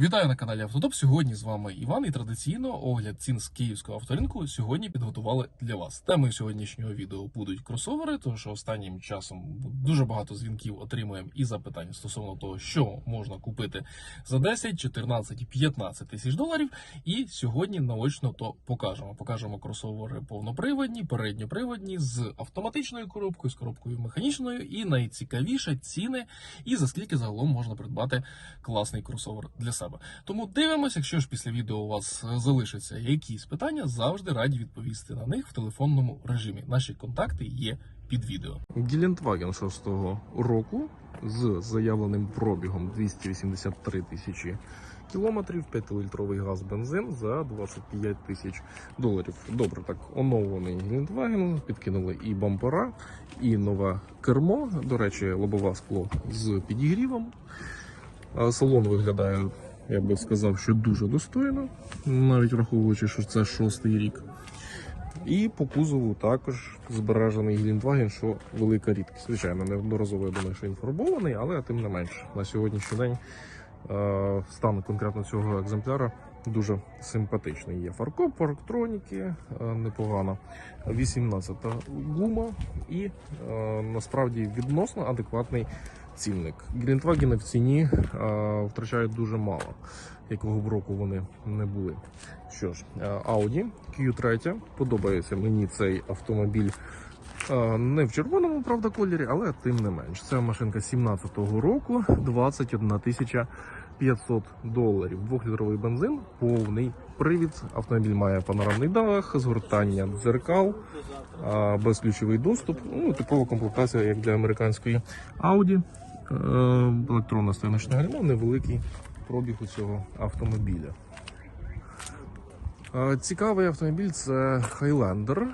Вітаю на каналі Автотоп. Сьогодні з вами Іван і традиційно огляд цін з київського авторинку сьогодні підготували для вас. Темою сьогоднішнього відео будуть кросовери, тому що останнім часом дуже багато дзвінків отримуємо і запитань стосовно того, що можна купити за 10, 14, 15 тисяч доларів. І сьогодні наочно то покажемо. Покажемо кросовери повноприводні, передньоприводні з автоматичною коробкою, з коробкою механічною, і найцікавіше ціни, і за скільки загалом можна придбати класний кросовер для себе. Тому дивимося, якщо ж після відео у вас залишаться якісь питання, завжди раді відповісти на них в телефонному режимі. Наші контакти є під відео. Гелендваген 6-го року з заявленим пробігом 283 тисячі кілометрів, 5-літровий газ бензин за 25 тисяч доларів. Добре, так оновлений Гелендваген, підкинули і бампера, і нове кермо. До речі, лобове скло з підігрівом. Салон виглядає, я би сказав, що дуже достойно, навіть враховуючи, що це шостий рік. І по кузову також збережений Гелендваген, що велика рідкість. Звичайно, неодноразово я думаю, що інформований, але тим не менш на сьогоднішній день е, стан конкретно цього екземпляра дуже симпатичний. Є фаркоп, парктроніки, е, непогано. 18-та гума і е, насправді відносно адекватний цінник. Гелендвагени в ціні е, втрачають дуже мало, якого б року вони не були. Що ж, Audi Q3 подобається мені цей автомобіль. Не в червоному, правда, кольорі, але тим не менш. Це машинка 17-го року, 21 тисяча 500 доларів. Двохлітровий бензин, повний привід. Автомобіль має панорамний дах, згортання дзеркал, безключовий доступ. Ну, типова комплектація, як для американської Audi. Е, Електронна стояночна гальма, невеликий пробіг у цього автомобіля. Е, Цікавий автомобіль це Highlander.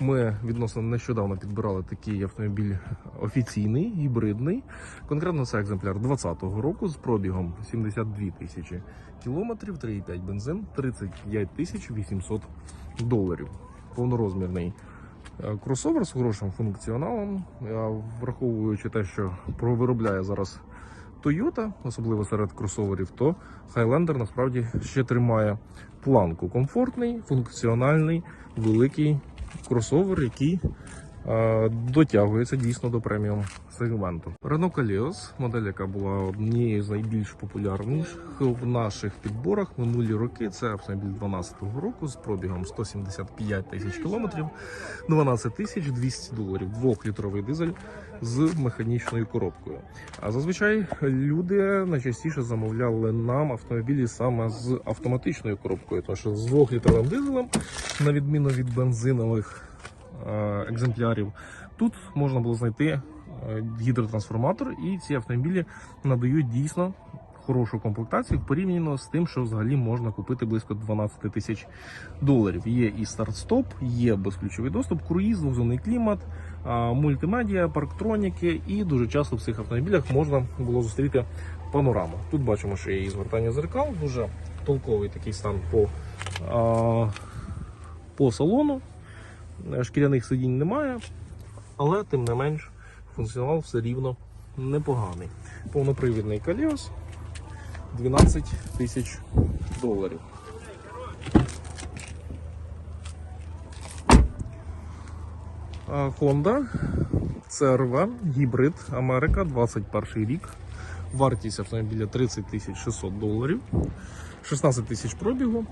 Ми відносно нещодавно підбирали такий автомобіль офіційний, гібридний. Конкретно це екземпляр 2020 року з пробігом 72 тисячі кілометрів, 3,5 бензин, 35 тисяч 800 доларів. Повнорозмірний кросовер з хорошим функціоналом, Е, враховуючи те, що виробляє зараз Toyota, особливо серед кросоверів, то Highlander насправді ще тримає планку. Комфортний, функціональний, великий кросовер, який е, дотягується дійсно до преміум сегменту. Renault Koleos, модель, яка була однією з найбільш популярніших в наших підборах минулі роки. Це автомобіль 2012 року з пробігом 175 тисяч кілометрів, 12 тисяч 200 доларів, двохлітровий дизель з механічною коробкою. А зазвичай люди найчастіше замовляли нам автомобілі саме з автоматичною коробкою, тому що з двохлітровим дизелем, на відміну від бензинових е, екземплярів, тут можна було знайти е, гідротрансформатор, і ці автомобілі надають дійсно. Хорошу комплектацію порівняно з тим, що взагалі можна купити близько 12 тисяч доларів. Є і старт-стоп, є безключовий доступ, круїз, двохзонний клімат, мультимедіа, парктроніки, і дуже часто в цих автомобілях можна було зустріти панораму. Тут бачимо, що є і звертання зеркал, дуже толковий такий стан по, по салону. Шкіряних сидінь немає, але тим не менш функціонал все рівно непоганий. Повнопривідний коліос 12 тисяч доларів. Honda CRV гібрид Америка 21 рік. Вартість автомобіля 30 600 доларів, 16 тисяч пробігу.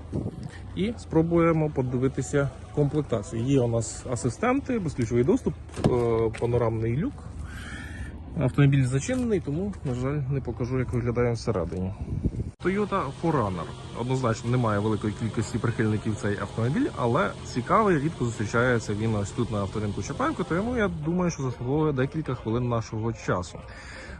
І спробуємо подивитися комплектацію. Є у нас асистенти, безключовий доступ, е, панорамний люк. Автомобіль зачинений, тому, на жаль, не покажу, як виглядає всередині. Toyota 4Runner. Однозначно немає великої кількості прихильників цей автомобіль, але цікавий, рідко зустрічається він ось тут на авторинку Чапаєвка, тому я думаю, що заслуговує декілька хвилин нашого часу.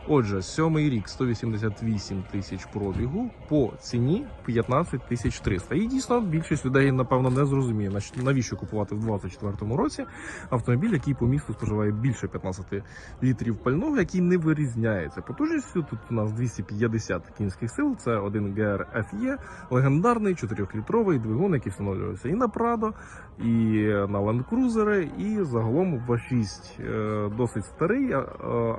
Отже, сьомий рік 188 тисяч пробігу по ціні 15 тисяч 300. І дійсно більшість людей напевно не зрозуміє, навіщо купувати в 2024 році автомобіль, який по місту споживає більше 15 літрів пального, який не вирізняється потужністю. Тут у нас 250 кінських сил. Це один GR FE, легендарний 4-літровий двигун, який встановлювався і на Prado, і на Land Cruiser, і загалом в 6 досить старий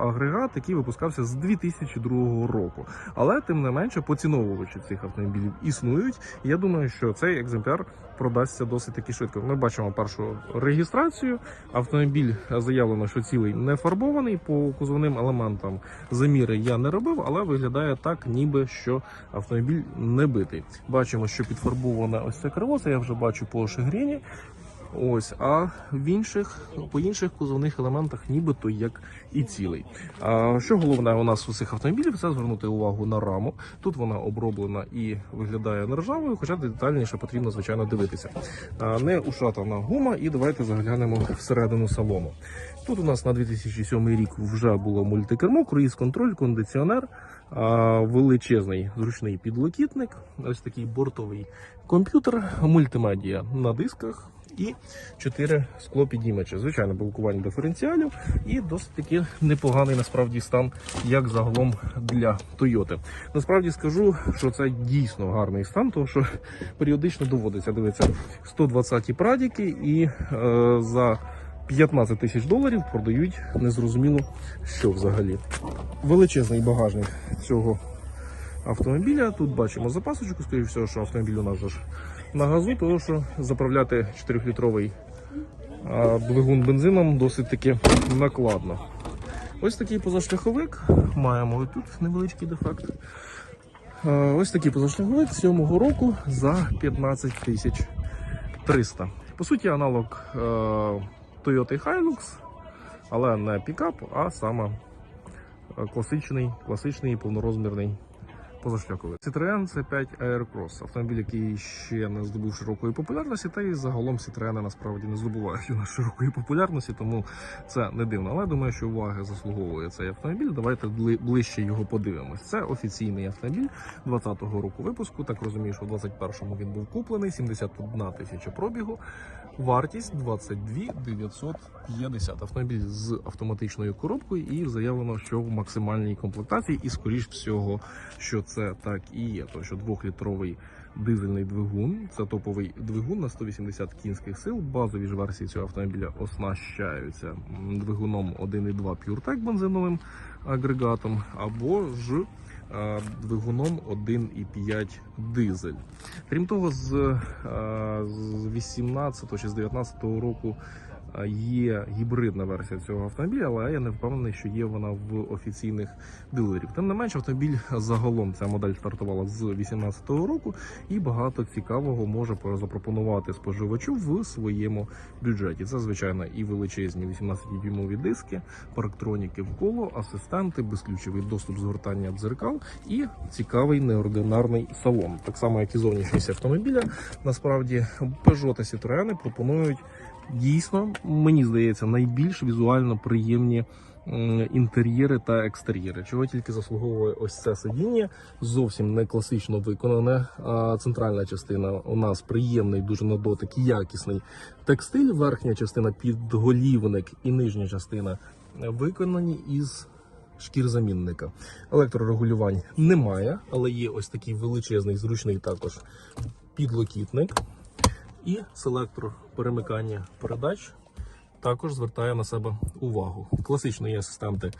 агрегат, який випускався експлуатувався з 2002 року. Але тим не менше поціновувачі цих автомобілів існують. Я думаю, що цей екземпляр продасться досить таки швидко. Ми бачимо першу реєстрацію. Автомобіль заявлено, що цілий не фарбований по кузовним елементам. Заміри я не робив, але виглядає так, ніби що автомобіль не битий. Бачимо, що підфарбоване ось це крило, це я вже бачу по шигріні. Ось, а в інших по інших кузовних елементах, нібито як і цілий. А що головне у нас у цих автомобілів, це звернути увагу на раму. Тут вона оброблена і виглядає нержавою, хоча детальніше потрібно звичайно дивитися. А, не ушатана гума, і давайте заглянемо всередину салону. Тут у нас на 2007 рік вже було мультикермо, круїз-контроль, кондиціонер, а, величезний зручний підлокітник, ось такий бортовий комп'ютер, мультимедіа на дисках і 4 склопідіймачі. Звичайно, блокування диференціалів і досить таки непоганий насправді стан, як загалом для Тойоти. Насправді скажу, що це дійсно гарний стан, тому що періодично доводиться дивитися 120 прадіки і е, за 15 тисяч доларів продають незрозуміло що взагалі. Величезний багажник цього автомобіля. Тут бачимо запасочку, скоріш всього, що автомобіль у нас же ж на газу, тому що заправляти 4-літровий двигун бензином досить таки накладно. Ось такий позашляховик. Маємо і тут невеличкий дефект. Ось такий позашляховик 7-го року за 15 тисяч 300. По суті, аналог Toyota Hilux, але не пікап, а саме класичний, класичний повнорозмірний позашляховик. Citroen C5 Aircross, автомобіль, який ще не здобув широкої популярності, та й загалом Citroen насправді не здобувають у нас широкої популярності, тому це не дивно. Але думаю, що уваги заслуговує цей автомобіль. Давайте ближче його подивимось. Це офіційний автомобіль 2020 року випуску. Так розумію, що в 21-му він був куплений, 71 тисяча пробігу. Вартість 22 950. Автомобіль з автоматичною коробкою і заявлено, що в максимальній комплектації, і скоріш всього, що це так і є. Тому що двохлітровий дизельний двигун, це топовий двигун на 180 кінських сил. Базові ж версії цього автомобіля оснащаються двигуном 1.2 PureTech бензиновим агрегатом або ж е, двигуном 1,5 дизель. Крім того, з, е, з 18 чи з 19 року е, є гібридна версія цього автомобіля, але я не впевнений, що є вона в офіційних дилерів. Тим не менше, автомобіль загалом ця модель стартувала з 18 року, і багато цікавого може запропонувати споживачу в своєму бюджеті. Це звичайно і величезні 18-дюймові диски, парктроніки вколо, асистенти, безключовий доступ згортання дзеркал і цікавий неординарний салон. Так само, як і зовнішність автомобіля. Насправді Peugeot та Citroen пропонують дійсно, мені здається, найбільш візуально приємні. Інтер'єри та екстер'єри, чого тільки заслуговує ось це сидіння, зовсім не класично виконане. А центральна частина у нас приємний, дуже на дотик, якісний текстиль. Верхня частина підголівник і нижня частина виконані із шкірзамінника. Електрорегулювань немає, але є ось такий величезний, зручний також підлокітник і селектор перемикання передач також звертає на себе увагу. Класично є асистенти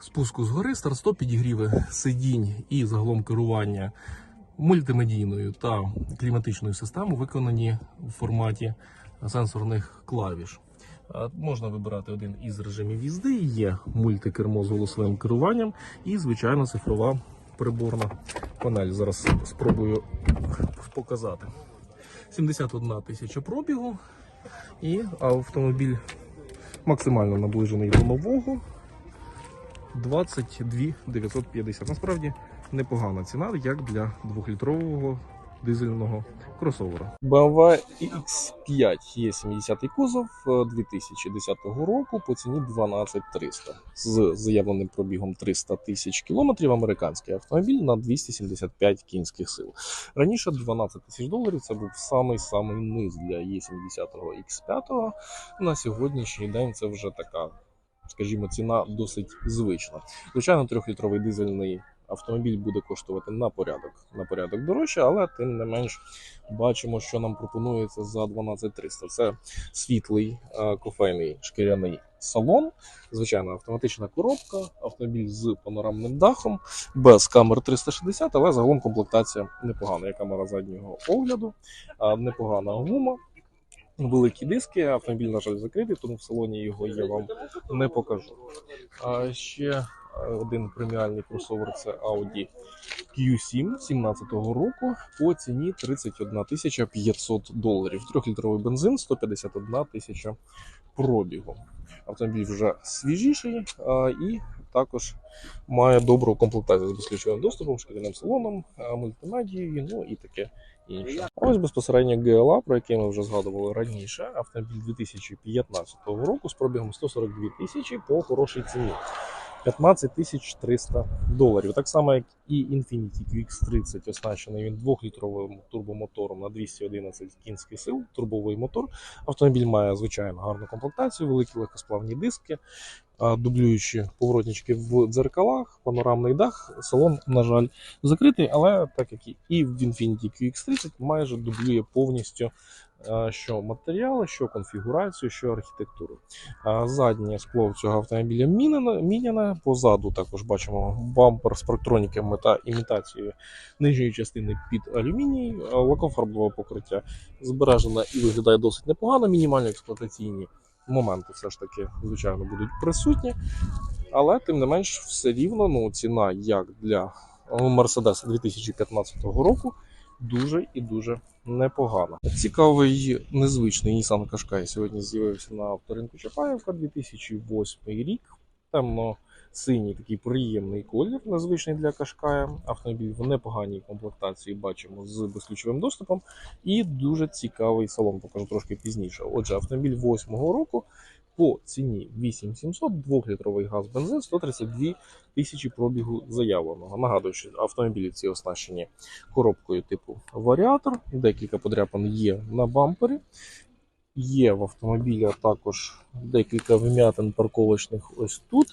спуску згори, старт-стоп, підігріви сидінь і загалом керування мультимедійною та кліматичною системою виконані в форматі сенсорних клавіш. Можна вибирати один із режимів їзди, є мультикермо з голосовим керуванням і, звичайно, цифрова приборна панель. Зараз спробую показати. 71 тисяча пробігу, і автомобіль максимально наближений до нового. 22 950. Насправді непогана ціна, як для двохлітрового дизельного кросовера. BMW X5 є 70 кузов е, 2010 року по ціні 12300 з заявленим пробігом 300 тисяч кілометрів. Американський автомобіль на 275 кінських сил. Раніше 12 тисяч доларів це був самий самий низ для E70 X5. На сьогоднішній день це вже така, скажімо, ціна досить звична. Звичайно, трьохлітровий дизельний автомобіль буде коштувати на порядок на порядок дорожче, але тим не менш бачимо, що нам пропонується за 12300. Це світлий е, кофейний шкіряний салон, звичайна автоматична коробка, автомобіль з панорамним дахом, без камер 360, але загалом комплектація непогана. Є камера заднього огляду, непогана гума. Великі диски, автомобіль, на жаль, закритий, тому в салоні його я вам не покажу. А ще е, один преміальний кросовер це Audi Q7 17-го року по ціні 31 тисяча 500 доларів. Трьохлітровий бензин, 151 тисяча пробігу. Автомобіль вже свіжіший а, і також має добру комплектацію з безключовим доступом, шкіряним салоном, мультимедією, ну і таке інше. Ось безпосередньо GLA, про який ми вже згадували раніше, автомобіль 2015 року з пробігом 142 тисячі по хорошій ціні. 15 тисяч 300 доларів. Так само, як і Infiniti QX30, оснащений він 2-літровим турбомотором на 211 кінських сил, турбовий мотор. Автомобіль має звичайно гарну комплектацію, великі легкосплавні диски, дублюючі поворотнички в дзеркалах, панорамний дах. Салон, на жаль, закритий, але так як і в Infiniti QX30 майже дублює повністю що матеріали, що конфігурацію, що архітектуру. Заднє скло цього автомобіля міняне. Позаду також бачимо бампер з парктроніками та імітацією нижньої частини під алюміній. Лакофарбове покриття збережене і виглядає досить непогано. Мінімальні експлуатаційні моменти все ж таки, звичайно, будуть присутні. Але тим не менш, все рівно ну, ціна як для Мерседеса 2015 року дуже і дуже непогана. Цікавий незвичний Nissan Qashqai сьогодні з'явився на авторинку Чапаєвка 2008 рік. Темно синій такий приємний колір, незвичний для Qashqai. Автомобіль в непоганій комплектації бачимо з безключовим доступом. І дуже цікавий салон, покажу трошки пізніше. Отже, автомобіль 8-го року по ціні 8700, 2-літровий газ бензин, 132 тисячі пробігу заявленого. Нагадую, що автомобілі ці оснащені коробкою типу варіатор, декілька подряпин є на бампері. Є в автомобіля також декілька вм'ятин парковочних ось тут.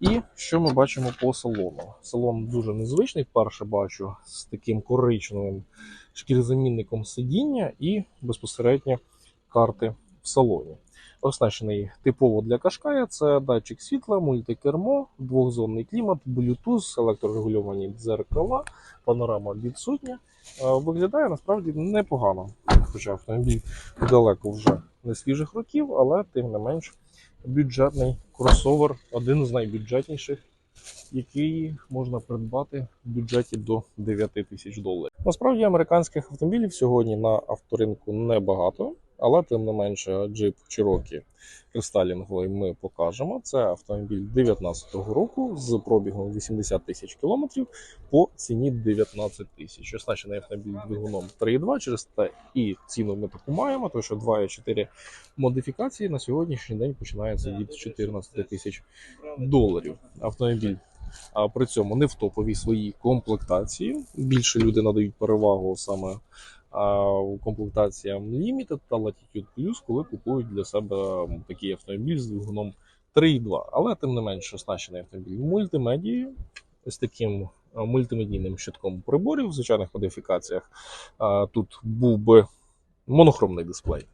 І що ми бачимо по салону? Салон дуже незвичний. Вперше бачу з таким коричневим шкірозамінником сидіння і безпосередньо карти в салоні. Оснащений типово для Кашкая це датчик світла, мультикермо, двохзонний клімат, Bluetooth, електрорегульовані дзеркала, панорама відсутня. Е, Виглядає насправді непогано. Хоча автомобіль далеко вже не свіжих років, але тим не менш бюджетний кросовер, один з найбюджетніших, який можна придбати в бюджеті до 9 тисяч доларів. Насправді американських автомобілів сьогодні на авторинку небагато, але тим не менше Jeep Cherokee рестайлінговий ми покажемо. Це автомобіль 2019 року з пробігом 80 тисяч кілометрів по ціні 19 тисяч. Оснащений автомобіль двигуном 3.2, через те і ціну ми таку маємо, тому що 2.4 модифікації на сьогоднішній день починаються від 14 тисяч доларів. Автомобіль а при цьому не в топовій своїй комплектації. Більше люди надають перевагу саме а, комплектаціям Limited та Latitude Plus, коли купують для себе такий автомобіль з двигуном 3.2. Але тим не менше оснащений автомобіль мультимедією, з таким мультимедійним щитком приборів в звичайних модифікаціях. Тут був би монохромний дисплей.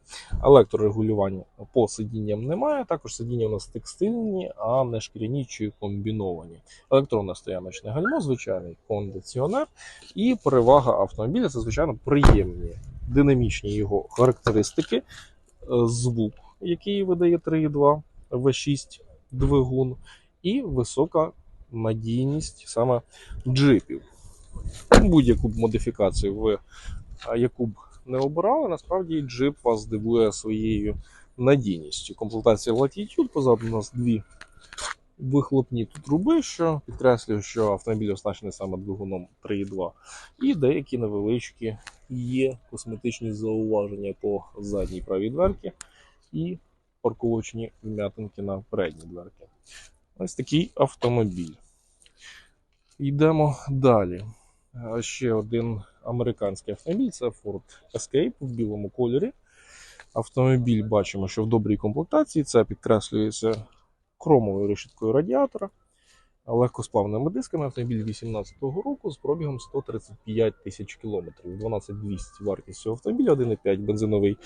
Електрорегулювання по сидінням немає. Також сидіння у нас текстильні, а не шкіряні чи комбіновані. Електронне стояночне гальмо, звичайний кондиціонер. І перевага автомобіля це, звичайно, приємні динамічні його характеристики, Е, звук, який видає 3.2 V6 двигун, і висока надійність саме джипів. Будь-яку б модифікацію ви яку б не обирали, насправді джип вас здивує своєю надійністю. Комплектація Latitude, позаду у нас дві вихлопні труби, що підкреслює, що автомобіль оснащений саме двигуном 3.2. І деякі невеличкі є косметичні зауваження по задній правій дверці і парковочні вм'ятинки на передній дверці. Ось такий автомобіль. Йдемо далі. Ще один американський автомобіль це Ford Escape в білому кольорі. Автомобіль бачимо, що в добрій комплектації це підкреслюється хромовою решіткою радіатора. легкосплавними дисками. Автомобіль 2018 року з пробігом 135 тисяч кілометрів. 12200 вартість цього автомобіля, 1,5 бензиновий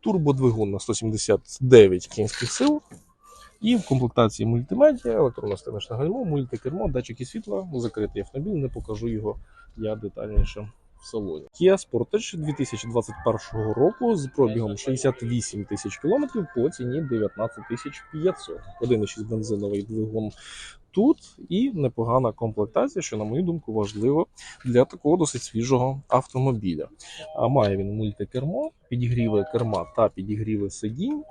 турбодвигун на 179 кінських сил. І в комплектації мультимедіа, електронна стеночна гальмо, мультикермо, датчики світла, закритий автомобіль. Не покажу його я детальніше в салоні. Kia Sportage 2021 року з пробігом 68 тисяч кілометрів по ціні 19 тисяч 500. 1,6 бензиновий двигун тут і непогана комплектація, що, на мою думку, важливо для такого досить свіжого автомобіля. А має він мультикермо, підігріви керма та підігріви сидінь.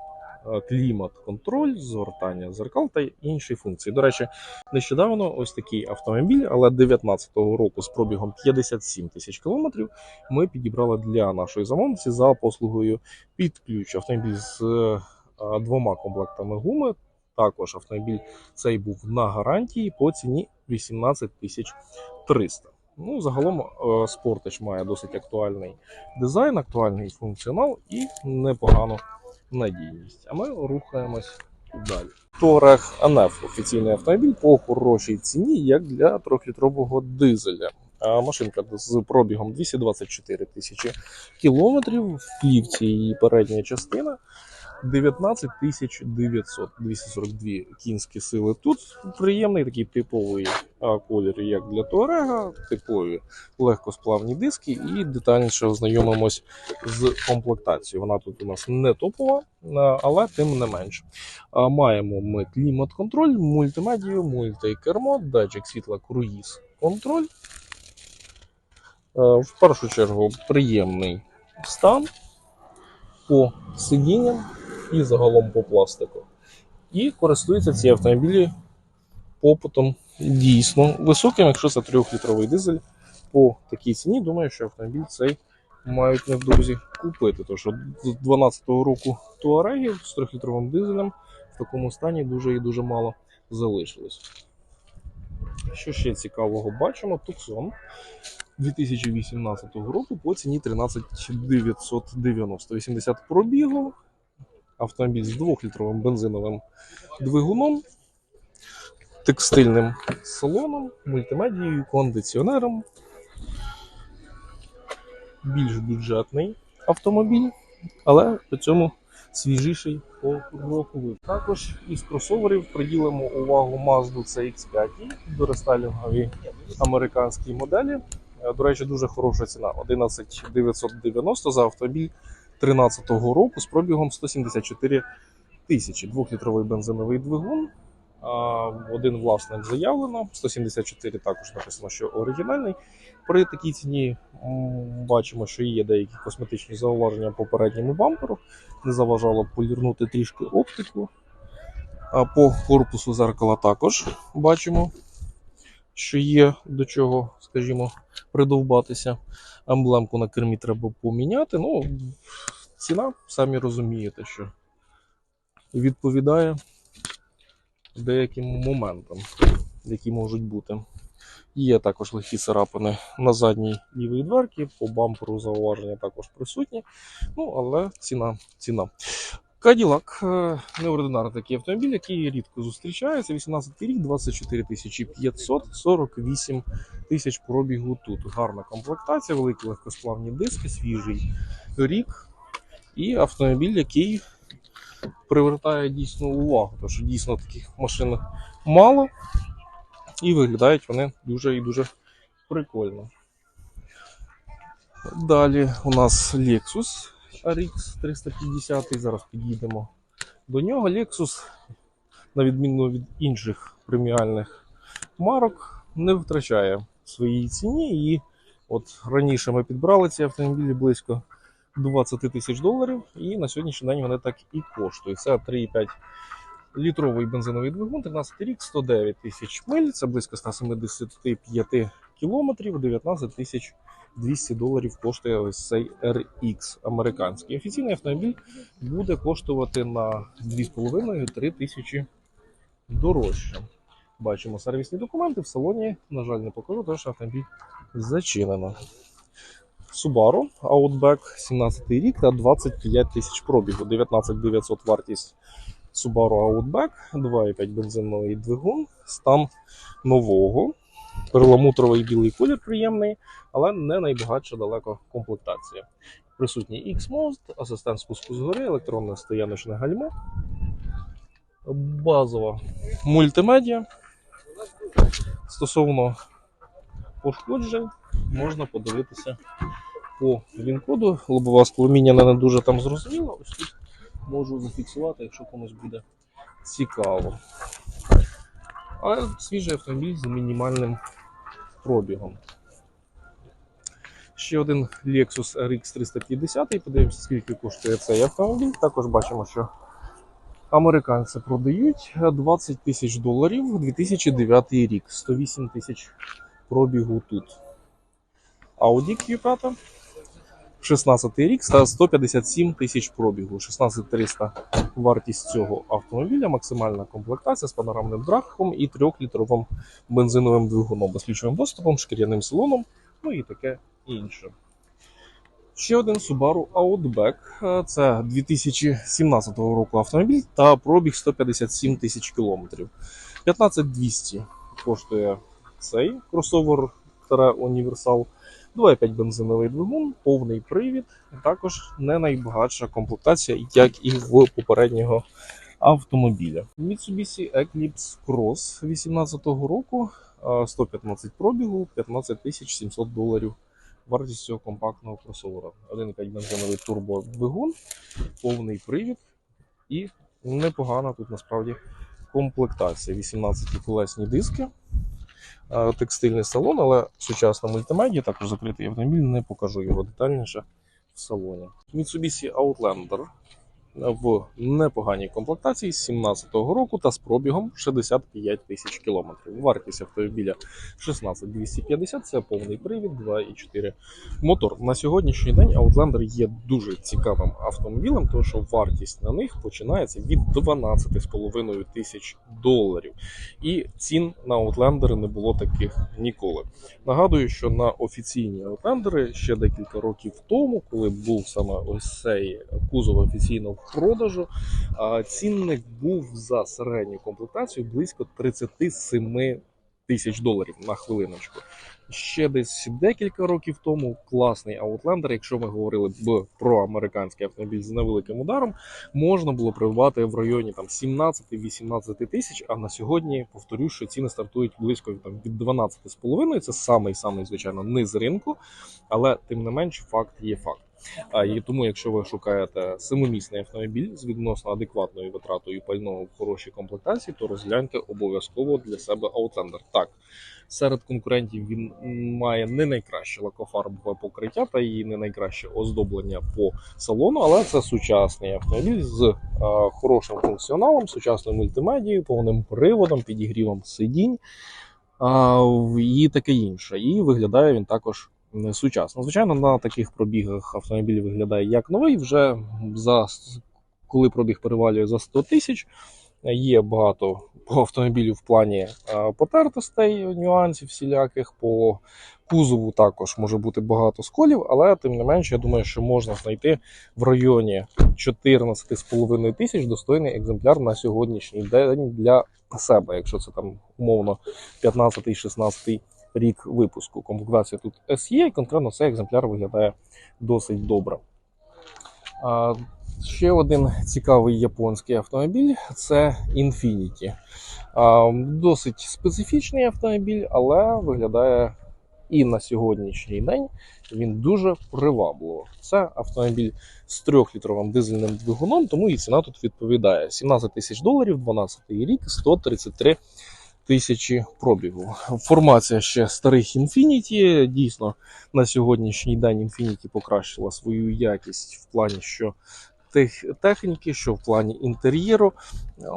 Е, Клімат-контроль, згортання зеркал та інші функції. До речі, нещодавно ось такий автомобіль, але 19-го року з пробігом 57 тисяч кілометрів. Ми підібрали для нашої замовниці за послугою під ключ. Автомобіль з е, двома комплектами гуми. Також автомобіль цей був на гарантії по ціні 18 тисяч 300. Ну, загалом е, Sportage має досить актуальний дизайн, актуальний функціонал і непогану надійність. А ми рухаємось далі. Торах Анаф – офіційний автомобіль по хорошій ціні, як для 3-літрового дизеля. А Машинка з пробігом 224 тисячі кілометрів. В плівці її передня частина 19 900, 242 кінські сили. Тут приємний такий типовий колір, як для Туарега, типові легкосплавні диски, і детальніше ознайомимось з комплектацією. Вона тут у нас не топова, але тим не менше. Маємо ми клімат-контроль, мультимедію, мультикермо, датчик світла, круїз, контроль. В першу чергу приємний стан по сидінням і загалом по пластику. І користуються ці автомобілі попитом дійсно високим, якщо це 3-літровий дизель по такій ціні, думаю, що автомобіль цей мають невдовзі купити. Що з 2012 року туарегів з 3-літровим дизелем в такому стані дуже і дуже мало залишилось. Що ще цікавого бачимо? Туксон 2018 року по ціні 13 990. 80 пробігу. Автомобіль з 2-літровим бензиновим двигуном, текстильним салоном, мультимедією, кондиціонером. Більш бюджетний автомобіль, але при цьому свіжіший по року. Також із кросоверів приділимо увагу Mazda CX5 до рестайлінговій американській моделі. До речі, дуже хороша ціна 11 990 за автомобіль 2013 року з пробігом 174 тисячі. Двохлітровий бензиновий двигун. Один власник заявлено, 174 також написано, що оригінальний. При такій ціні бачимо, що є деякі косметичні зауваження по передньому бамперу. Не заважало б полірнути трішки оптику. А По корпусу зеркала також бачимо, що є до чого, скажімо, придовбатися. Емблемку на кермі треба поміняти. Ну, ціна, самі розумієте, що відповідає деяким моментам, які можуть бути. Є також легкі царапини на задній лівій дверці, по бамперу зауваження також присутні. Ну, але ціна ціна. Каділак неординарний такий автомобіль, який рідко зустрічається. 18 рік, 24 500, 48 тисяч пробігу тут. Гарна комплектація, великі легкосплавні диски, свіжий рік. І автомобіль, який привертає дійсно увагу, тому що дійсно таких машин мало. І виглядають вони дуже і дуже прикольно. Далі у нас Lexus RX 350. Зараз підійдемо до нього. Lexus, на відміну від інших преміальних марок, не втрачає своїй ціні. І от раніше ми підбрали ці автомобілі близько 20 тисяч доларів, і на сьогоднішній день вони так і коштують. Це 3,5 літровий бензиновий двигун, 13 рік, 109 тисяч миль, це близько 175 кілометрів, 19 тисяч 200 доларів коштує ось цей RX американський. Офіційний автомобіль буде коштувати на 2,5-3 тисячі дорожче. Бачимо сервісні документи в салоні. На жаль, не покажу, тому що автомобіль зачинено. Subaru Outback 17 рік та 25 тисяч пробігу, 19 900 вартість Subaru Outback, 2,5 бензиновий двигун, стан нового. Перламутровий білий колір приємний, але не найбагатша далеко комплектація. Присутній X-Most, асистент спуску згори, електронне стояночне гальмо, базова мультимедіа. Стосовно пошкоджень, можна подивитися по він-коду. Лобове скломіння не дуже там зрозуміло. Ось тут можу зафіксувати, якщо комусь буде цікаво. Але свіжий автомобіль з мінімальним пробігом. Ще один Lexus RX 350. Подивимося, скільки коштує цей автомобіль. Також бачимо, що американці продають 20 тисяч доларів 2009 рік, 108 тисяч пробігу тут. Audi Q5 16 рік та 157 тисяч пробігу, 16300 вартість цього автомобіля, максимальна комплектація з панорамним драхом і 3-літровим бензиновим двигуном, безключовим доступом, шкіряним салоном, ну і таке інше. Ще один Subaru Outback. Це 2017 року автомобіль та пробіг 157 тисяч кілометрів. 15200 коштує цей кросовер універсал. 2,5 бензиновий двигун, повний привід, також не найбагатша комплектація, як і в попереднього автомобіля. Mitsubishi Eclipse Cross 2018 року, е, 115 пробігу, 15 700 доларів. Вартість цього компактного кросовера. 1,5 бензиновий турбодвигун, повний привід і непогана тут насправді комплектація. 18 колесні диски, текстильний салон, але сучасна мультимедія, також закритий автомобіль, не покажу його детальніше в салоні. Mitsubishi Outlander в непоганій комплектації з 17-го року та з пробігом 65 тисяч кілометрів. Вартість автомобіля 16250, це повний привід, 2,4 мотор. На сьогоднішній день Outlander є дуже цікавим автомобілем, тому що вартість на них починається від 12,5 тисяч доларів. І цін на Outlander не було таких ніколи. Нагадую, що на офіційні Outlander ще декілька років тому, коли був саме ось цей кузов офіційно в продажу, цінник був за середню комплектацію близько 37 тисяч доларів на хвилиночку. Ще десь декілька років тому класний Outlander, якщо ми говорили б про американський автомобіль з невеликим ударом, можна було придбати в районі там 17-18 тисяч. А на сьогодні повторю, що ціни стартують близько там від 12,5. Це самий самий звичайно низ ринку, але тим не менш факт є факт. І тому, якщо ви шукаєте семимісний автомобіль з відносно адекватною витратою пального в хорошій комплектації, то розгляньте обов'язково для себе Outlander. Так, серед конкурентів він має не найкраще лакофарбове покриття та і не найкраще оздоблення по салону, але це сучасний автомобіль з е, хорошим функціоналом, сучасною мультимедією, повним приводом, підігрівом сидінь і таке інше. І виглядає він також сучасно. Звичайно, на таких пробігах автомобіль виглядає як новий. Вже за коли пробіг перевалює за 100 тисяч. Є багато по автомобілю в плані потертостей, нюансів всіляких. По кузову також може бути багато сколів, але тим не менше, я думаю, що можна знайти в районі 14,5 тисяч достойний екземпляр на сьогоднішній день для себе, якщо це там умовно 15-16 рік випуску. Комплектація тут SE, і конкретно цей екземпляр виглядає досить добре. Ще один цікавий японський автомобіль це Infiniti. Досить специфічний автомобіль, але виглядає і на сьогоднішній день він дуже привабливо. Це автомобіль з 3-літровим дизельним двигуном, тому і ціна тут відповідає: 17 тисяч доларів, 12 рік, 133 тисячі пробігу. Формація ще старих Infiniti. Дійсно, на сьогоднішній день Infiniti покращила свою якість в плані, що тех, техніки, що в плані інтер'єру.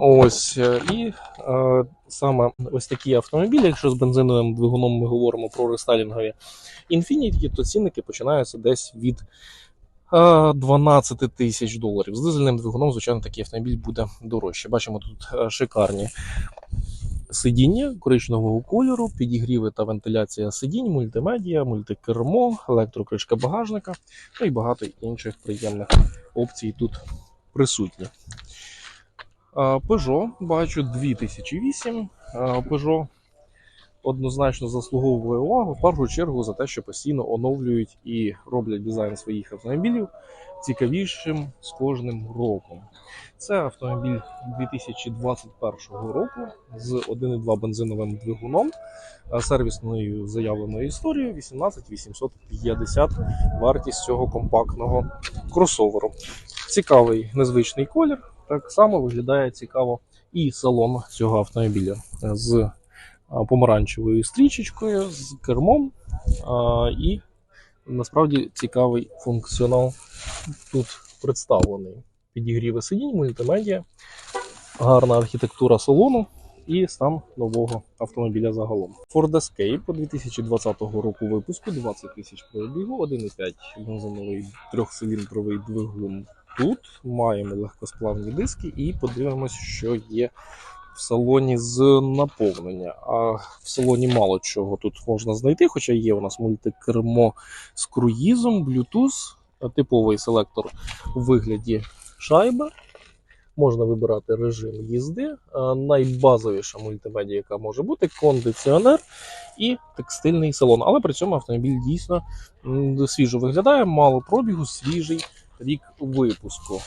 Ось е, і е, саме ось такі автомобілі, якщо з бензиновим двигуном ми говоримо про рестайлінгові Infiniti, то цінники починаються десь від. е, 12 тисяч доларів. З дизельним двигуном, звичайно, такий автомобіль буде дорожче. Бачимо тут е, шикарні сидіння коричневого кольору, підігріви та вентиляція сидінь, мультимедіа, мультикермо, електрокришка багажника ну і багато інших приємних опцій тут присутні. Peugeot, бачу 2008. Peugeot однозначно заслуговує увагу в першу чергу за те, що постійно оновлюють і роблять дизайн своїх автомобілів цікавішим з кожним роком. Це автомобіль 2021 року з 1,2 бензиновим двигуном, сервісною заявленою історією 18 850 вартість цього компактного кросоверу. Цікавий незвичний колір. Так само виглядає цікаво і салон цього автомобіля з помаранчевою стрічечкою, з кермом. І насправді цікавий функціонал тут представлений. Підігріви сидінь, мультимедіа, гарна архітектура салону і стан нового автомобіля загалом. Ford Escape 2020 року випуску 20 тисяч пробігу, 1,5 бензиновий трьохциліндровий двигун. Тут маємо легкосплавні диски і подивимось, що є в салоні з наповнення. А в салоні мало чого тут можна знайти, хоча є у нас мультикермо з круїзом, Bluetooth, типовий селектор у вигляді шайби. Можна вибирати режим їзди. Найбазовіша мультимедіа, яка може бути, кондиціонер і текстильний салон. Але при цьому автомобіль дійсно свіжо виглядає, мало пробігу, свіжий рік випуску.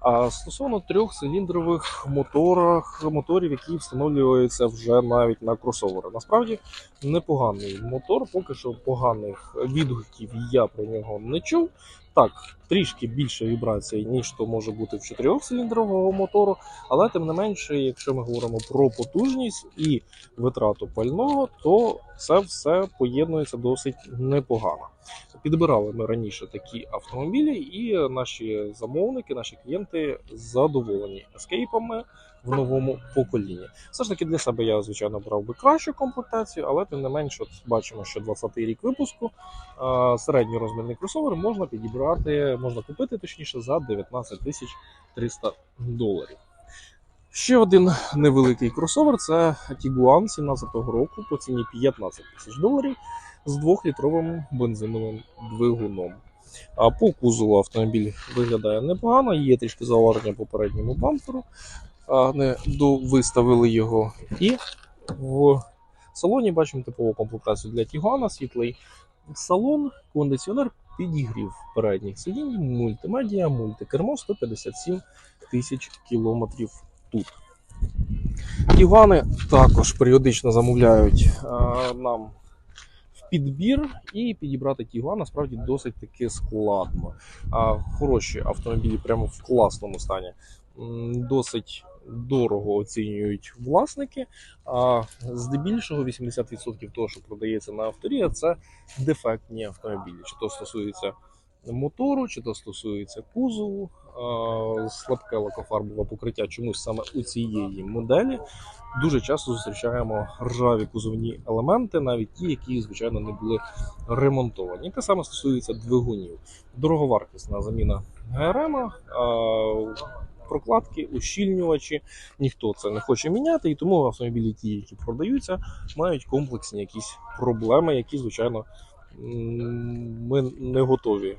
А стосовно трьохциліндрових моторах, моторів, які встановлюються вже навіть на кросовери. Насправді непоганий мотор, поки що поганих відгуків я про нього не чув. Так, трішки більше вібрацій, ніж то може бути в чотирьохциліндрового мотору, але тим не менше, якщо ми говоримо про потужність і витрату пального, то це все поєднується досить непогано. Підбирали ми раніше такі автомобілі, і наші замовники, наші клієнти задоволені ескейпами в новому поколінні. Все ж таки для себе я звичайно брав би кращу комплектацію, але тим не менш, от бачимо, що 20-й рік випуску середній розмірний кросовер можна підібрати, можна купити точніше за 19 тисяч 300 доларів. Ще один невеликий кросовер це Tiguan 17-го року по ціні 15 тисяч доларів з 2-літровим бензиновим двигуном. А по кузову автомобіль виглядає непогано, є трішки зауваження по передньому бамперу, не довиставили його. І в салоні бачимо типову комплектацію для Тігуана, світлий салон, кондиціонер, підігрів передніх сидінь, мультимедіа, мультикермо 157 тисяч кілометрів тут. Тігуани також періодично замовляють а, нам в підбір, і підібрати Тігуан насправді досить таки складно. А, хороші автомобілі прямо в класному стані. Досить дорого оцінюють власники. А здебільшого 80% того, що продається на авторія, це дефектні автомобілі. Чи то стосується мотору, чи то стосується кузову, слабке лакофарбове покриття чомусь саме у цієї моделі. Дуже часто зустрічаємо ржаві кузовні елементи, навіть ті, які, звичайно, не були ремонтовані. Те саме стосується двигунів. Дороговартісна заміна ГРМ, прокладки, ущільнювачі. Ніхто це не хоче міняти, і тому автомобілі, ті, які продаються, мають комплексні якісь проблеми, які, звичайно, ми не готові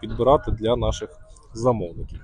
підбирати для наших замовників.